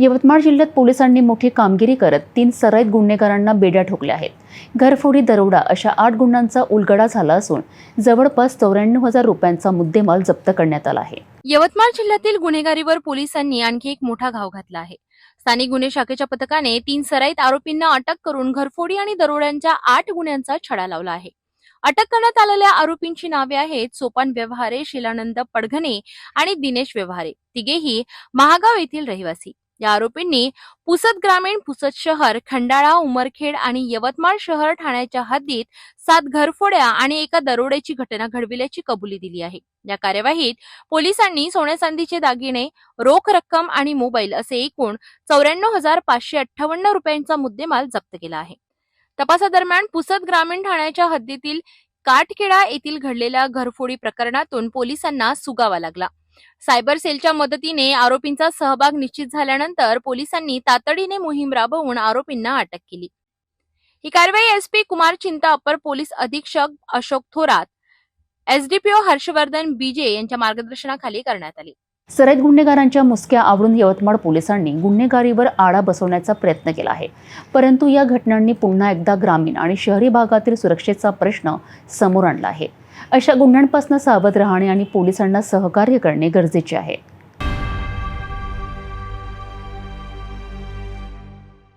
यवतमाळ जिल्ह्यात पोलिसांनी मोठी कामगिरी करत तीन सराईत गुन्हेगारांना बेड्या ठोकल्या आहेत. घरफोडी दरोडा अशा आठ गुन्ह्यांचा उलगडा झाला असून जवळपास चौऱ्याण्णव हजार रुपयांचा मुद्देमाल जप्त करण्यात आला आहे. यवतमाळ जिल्ह्यातील गुन्हेगारीवर पोलिसांनी आणखी एक मोठा घाव घातला आहे. स्थानिक गुन्हे शाखेच्या पथकाने तीन सराईत आरोपींना अटक करून घरफोडी आणि दरोड्यांच्या आठ गुन्ह्यांचा छडा लावला आहे. अटक करण्यात आलेल्या आरोपींची नावे आहेत सोपान व्यवहारे शिलानंद पडघणे आणि दिनेश व्यवहारे. तिघेही महागाव येथील रहिवासी. या आरोपींनी पुसद ग्रामीण पुसद शहर खंडाळा उमरखेड आणि यवतमाळ शहर ठाण्याच्या हद्दीत सात घरफोड्या आणि एका दरोड्याची घटना घडविल्याची कबुली दिली आहे. या कार्यवाहीत पोलिसांनी सोन्या चांदीचे दागिने रोख रक्कम आणि मोबाईल असे एकूण चौऱ्याण्णव हजार पाचशे अठ्ठावन्न रुपयांचा मुद्देमाल जप्त केला आहे. तपासादरम्यान पुसद ग्रामीण ठाण्याच्या हद्दीतील काटखेडा येथील घडलेल्या घरफोडी प्रकरणातून पोलिसांना सुगावा लागला. सायबर सेलच्या मदतीने आरोपींचा सहभाग निश्चित झाल्यानंतर पोलिसांनी तातडीने मोहीम राबवून आरोपींना अटक केली. ही कारवाई एसपी कुमार चिंता अपर पोलीस अधीक्षक अशोक थोरात एसडीपीओ हर्षवर्धन बीजे यांच्या मार्गदर्शनाखाली करण्यात आली. सराईत गुन्हेगारांच्या मुसक्या आवरून यवतमाळ पोलिसांनी गुन्हेगारीवर आळा बसवण्याचा प्रयत्न केला आहे. परंतु या घटनांनी पुन्हा एकदा ग्रामीण आणि शहरी भागातील सुरक्षेचा प्रश्न समोर आणला आहे. अशा गुन्ह्यांपासून सावध राहणे आणि पोलिसांना सहकार्य करणे गरजेचे आहे.